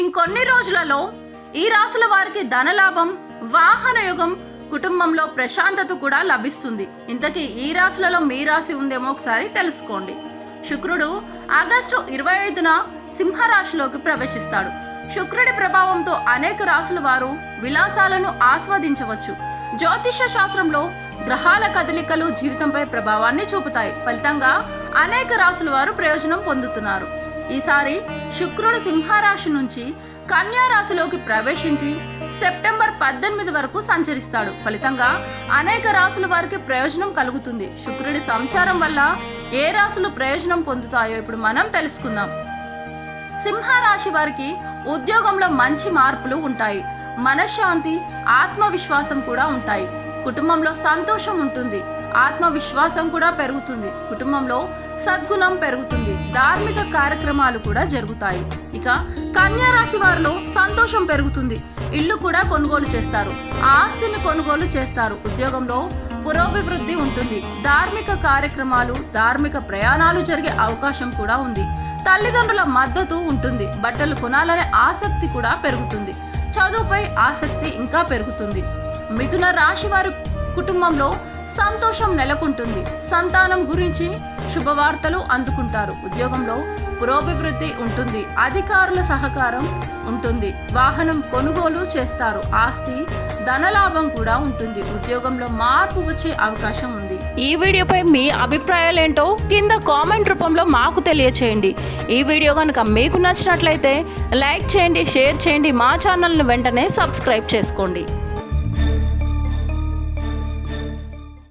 ఇంకొన్ని రోజులలో ఈ రాసుల వారికి ధనలాభం వాహన యుగం కుటుంబంలో ప్రశాంతత కూడా లభిస్తుంది. ఇంతకీ ఈ రాశులలో మీ రాశి ఉందేమో ఒకసారి తెలుసుకోండి. శుక్రుడు ఆగస్టు ఇరవై ఐదున సింహరాశిలోకి ప్రవేశిస్తాడు. శుక్రుడి ప్రభావంతో అనేక రాశుల వారు విలాసాలను ఆస్వాదించవచ్చు. జ్యోతిష శాస్త్రంలో గ్రహాల కదలికలు జీవితంపై ప్రభావాన్ని చూపుతాయి. ఫలితంగా అనేక రాసుల వారు ప్రయోజనం పొందుతున్నారు. ఈసారి శుక్రుడు సింహరాశి నుంచి కన్యా రాశిలోకి ప్రవేశించి సెప్టెంబర్ పద్దెనిమిది వరకు సంచరిస్తాడు. ఫలితంగా అనేక రాసుల వారికి ప్రయోజనం కలుగుతుంది. శుక్రుడి సంచారం వల్ల ఏ రాసులు ప్రయోజనం పొందుతాయో ఇప్పుడు మనం తెలుసుకుందాం. సింహరాశి వారికి ఉద్యోగంలో మంచి మార్పులు ఉంటాయి. మనశ్శాంతి ఆత్మవిశ్వాసం కూడా ఉంటాయి. కుటుంబంలో సంతోషం ఉంటుంది. ఆత్మవిశ్వాసం కూడా పెరుగుతుంది. కుటుంబంలో సద్గుణం పెరుగుతుంది. ధార్మిక కార్యక్రమాలు కూడా జరుగుతాయి. ఇక కన్యా రాశి వారిలో సంతోషం పెరుగుతుంది. ఇల్లు కూడా కొనుగోలు చేస్తారు. ఆస్తిని కొనుగోలు చేస్తారు. ఉద్యోగంలో పురోభివృద్ధి ఉంటుంది. ధార్మిక కార్యక్రమాలు ధార్మిక ప్రయాణాలు జరిగే అవకాశం కూడా ఉంది. తల్లిదండ్రుల మద్దతు ఉంటుంది. బట్టలు కొనాలనే ఆసక్తి కూడా పెరుగుతుంది. చదువుపై ఆసక్తి ఇంకా పెరుగుతుంది. మిథున రాశి వారి కుటుంబంలో సంతోషం నెలకొంటుంది. సంతానం గురించి శుభవార్తలు అందుకుంటారు. ఉద్యోగంలో పురోభివృద్ధి ఉంటుంది. అధికారుల సహకారం ఉంటుంది. వాహనం కొనుగోలు చేస్తారు. ఆస్తి ధనలాభం కూడా ఉంటుంది. ఉద్యోగంలో మార్పు వచ్చే అవకాశం ఉంది. ఈ వీడియోపై మీ అభిప్రాయాలు ఏంటో కింద కామెంట్ రూపంలో మాకు తెలియచేయండి. ఈ వీడియో కనుక మీకు నచ్చినట్లయితే లైక్ చేయండి షేర్ చేయండి. మా ఛానల్ని వెంటనే సబ్స్క్రైబ్ చేసుకోండి.